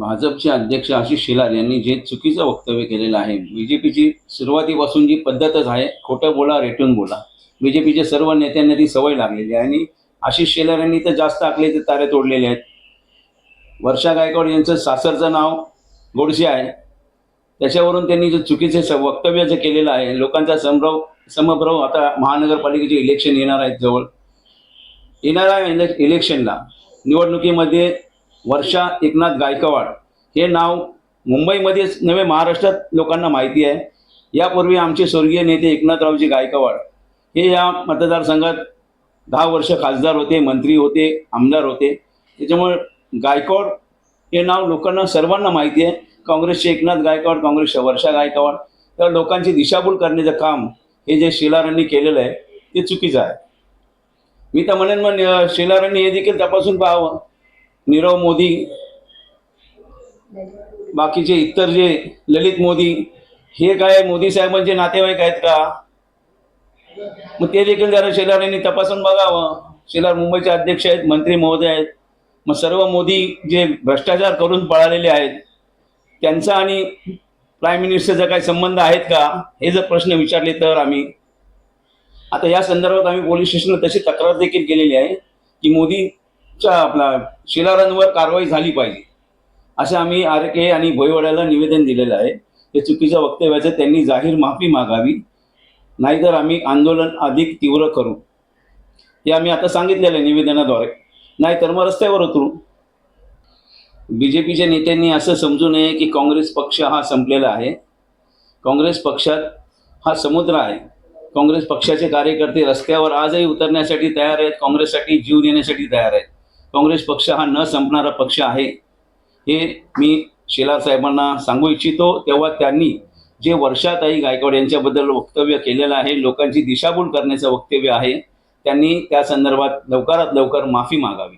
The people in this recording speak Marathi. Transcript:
भाजपचे अध्यक्ष आशिष शेलार यांनी जे चुकीचं वक्तव्य केलेलं आहे बी जे पीची सुरुवातीपासून जी पद्धतच आहे खोटं बोला रेटून बोला. बी जे पीच्या सर्व नेत्यांना ती सवय लागलेली आहे आणि आशिष शेलार यांनी तर जास्त आखलेचे तारे तोडलेले आहेत. वर्षा गायकवाड यांचं सासरचं नाव गोडसे आहे. त्याच्यावरून त्यांनी जे चुकीचे स वक्तव्य जे केलेलं आहे लोकांचा समभ्रव समभ्रव आता महानगरपालिकेचे इलेक्शन येणार आहेत जवळ. येणाऱ्या इले इलेक्शनला निवडणुकीमध्ये वर्षा एकनाथ गायकवाड. हे नाव मुंबईमध्येच नव्हे महाराष्ट्रात लोकांना माहिती आहे. यापूर्वी आमचे स्वर्गीय नेते एकनाथरावजी गायकवाड हे या मतदारसंघात दहा वर्ष खासदार होते मंत्री होते आमदार होते. त्याच्यामुळे गायकवाड हे नाव लोकांना सर्वांना माहिती आहे. काँग्रेसचे एकनाथ गायकवाड काँग्रेसच्या वर्षा गायकवाड तर लोकांची दिशाभूल करण्याचं काम हे जे शेलारांनी केलेलं आहे ते चुकीचं आहे. मी तर म्हणेन मग अं, शेलारांनी हे देखील तपासून पाहावं. नीरव मोदी बाकीचे इतर जे ललित मोदी हे काय मोदी साहेबांचे नातेवाईक आहेत का? मग ते देखील जरा शेलार यांनी तपासून बघावं. शेलार मुंबईचे अध्यक्ष आहेत मंत्री महोदय आहेत. मग सर्व मोदी जे भ्रष्टाचार करून पळालेले आहेत त्यांचा आणि प्राईम मिनिस्टरचा काही संबंध आहेत का? हे जर प्रश्न विचारले तर आम्ही. आता या संदर्भात आम्ही पोलीस स्टेशनला तशी तक्रार देखील केलेली आहे की मोदी च्या आपला शिलारांवर कारवाई झाली पाहिजे. असं आम्ही आर के आणि भोईवाड्याला निवेदन दिलेलं आहे. ते चुकीच्या वक्तव्याचं त्यांनी जाहीर माफी मागावी. नाहीतर आम्ही आंदोलन अधिक तीव्र करू. हे आम्ही आता सांगितलेलं आहे निवेदनाद्वारे. नाहीतर मग रस्त्यावर उतरू. बी जे पीच्या नेत्यांनी असं समजू नये की काँग्रेस पक्ष हा संपलेला आहे. काँग्रेस पक्षात हा समुद्र आहे. काँग्रेस पक्षाचे कार्यकर्ते रस्त्यावर आजही उतरण्यासाठी तयार आहेत. काँग्रेससाठी जीव देण्यासाठी तयार आहेत. काँग्रेस पक्ष हा न संपणारा पक्ष आहे. हे मी शेलार साहेबांना सांगू इच्छितो. तेव्हा त्यांनी जे वर्षाताई गायकवाड यांच्याबद्दल वक्तव्य केलेलं आहे लोकांची दिशाभूल करण्याचं वक्तव्य आहे त्यांनी त्या संदर्भात लवकरात लवकर माफी मागावी.